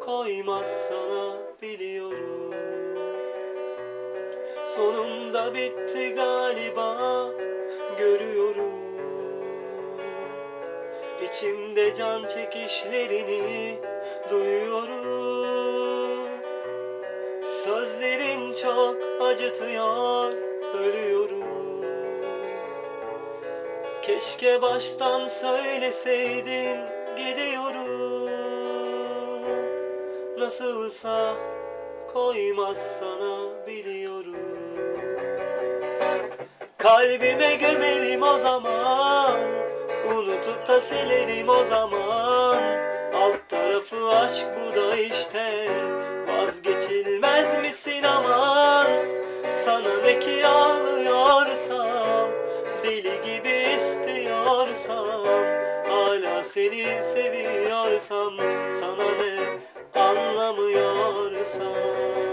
koymaz sana biliyorum. Sonunda bitti galiba görüyorum. İçimde can çekişlerini duyuyorum. Sözlerin çok acıtıyor ölüyorum. Keşke baştan söyleseydin gidiyorum Nasılsa koymaz sana biliyorum. Kalbime gömerim o zaman Unutup da silerim o zaman. Alt tarafı aşk bu da işte Vazgeçilmez misin aman? Sana ne ki ağlıyorsam Deli gibi istiyorsam Hala seni seviyorsam anlamıyorsan.